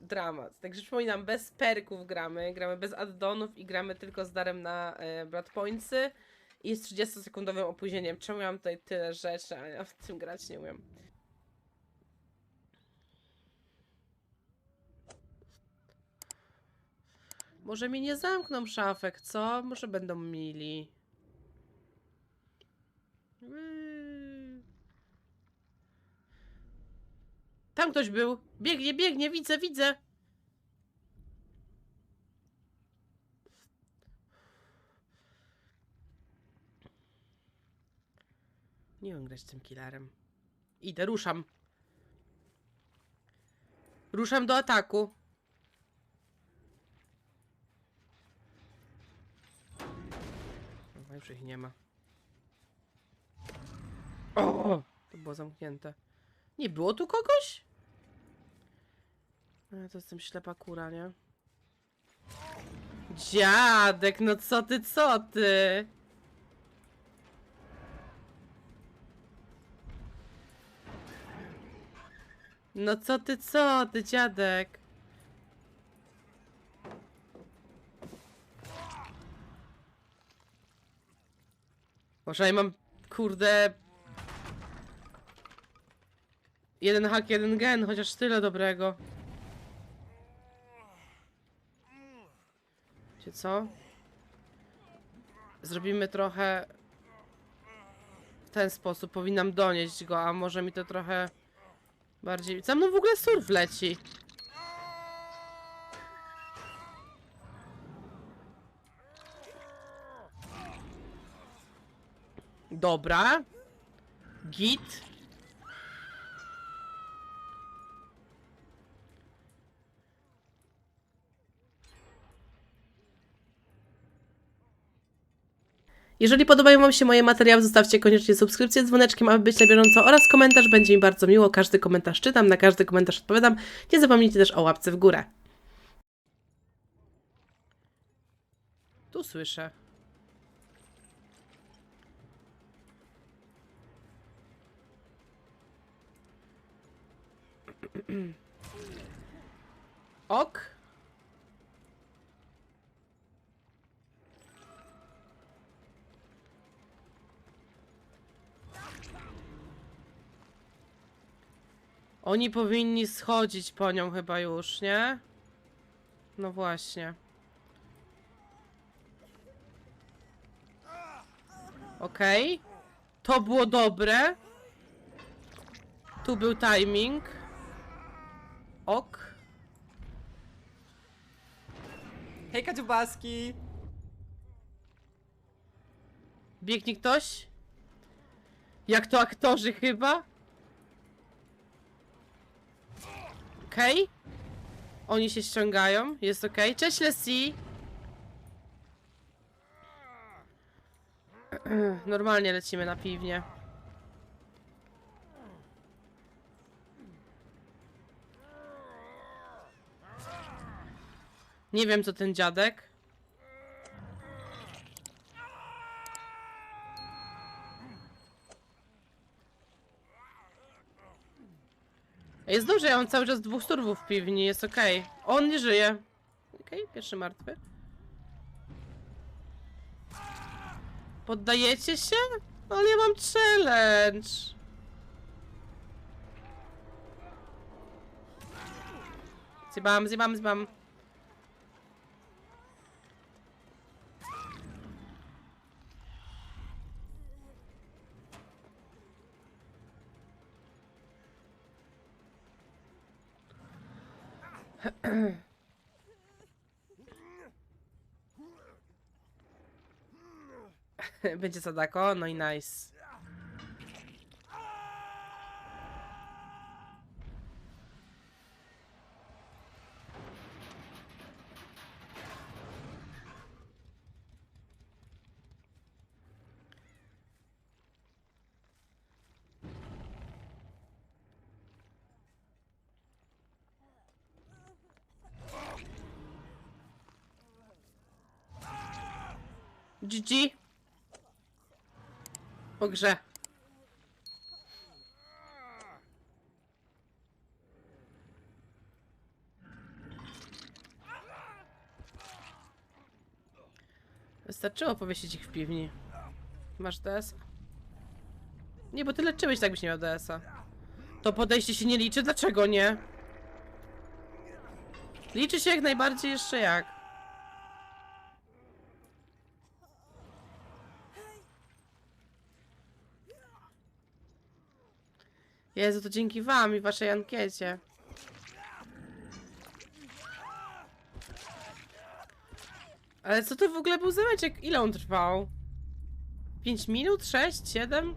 dramat. Także przypominam, bez perków gramy, gramy bez addonów i gramy tylko z darem na e, Blood i z 30-sekundowym opóźnieniem. Czemu mam tutaj tyle rzeczy, a ja w tym grać nie umiem. Może mi nie zamkną szafek, co? Może będą mili. Tam ktoś był. Biegnie, biegnie, widzę, widzę. Nie wiem grać tym killerem. Idę, ruszam. Ruszam do ataku. Chyba już ich nie ma. O! To było zamknięte. Nie było tu kogoś? A, to jestem ślepa kura, nie? Dziadek, no co ty, co ty? No co ty, co ty, dziadek? Może ja mam, kurde... Jeden hak, jeden gen, chociaż tyle dobrego. Wiecie co? Zrobimy trochę... W ten sposób, powinnam donieść go, a może mi to trochę... Bardziej... Za mną w ogóle surf leci. Dobra. Git. Jeżeli podobają Wam się moje materiały, zostawcie koniecznie subskrypcję z dzwoneczkiem, aby być na bieżąco oraz komentarz. Będzie mi bardzo miło. Każdy komentarz czytam, na każdy komentarz odpowiadam. Nie zapomnijcie też o łapce w górę. Tu słyszę. Ok. Oni powinni schodzić po nią chyba już, nie? No właśnie. Okej. To było dobre. Tu był timing. Ok. Hejka dziubaski! Biegnie ktoś? Jak to aktorzy chyba? Okej. Oni się ściągają, jest okej. Cześć Leslie! Normalnie lecimy na piwnie. Nie wiem co ten dziadek. Jest dobrze, ja mam cały czas dwóch surwów w piwni, jest okej. On nie żyje. Okej, pierwszy martwy. Poddajecie się? Ale ja mam challenge. Zjebam, zjebam, zjebam. Będzie Sadako, no i nice. GG. Po grze. Wystarczyło powiesić ich w piwni. Masz DS? Nie, bo ty leczyłeś, tak byś nie miał DS-a. To podejście się nie liczy? Dlaczego nie? Liczy się jak najbardziej jeszcze jak. Jezu, to dzięki wam i waszej ankiecie. Ale co to w ogóle był za meczek? Ile on trwał? 5 minut? 6? 7?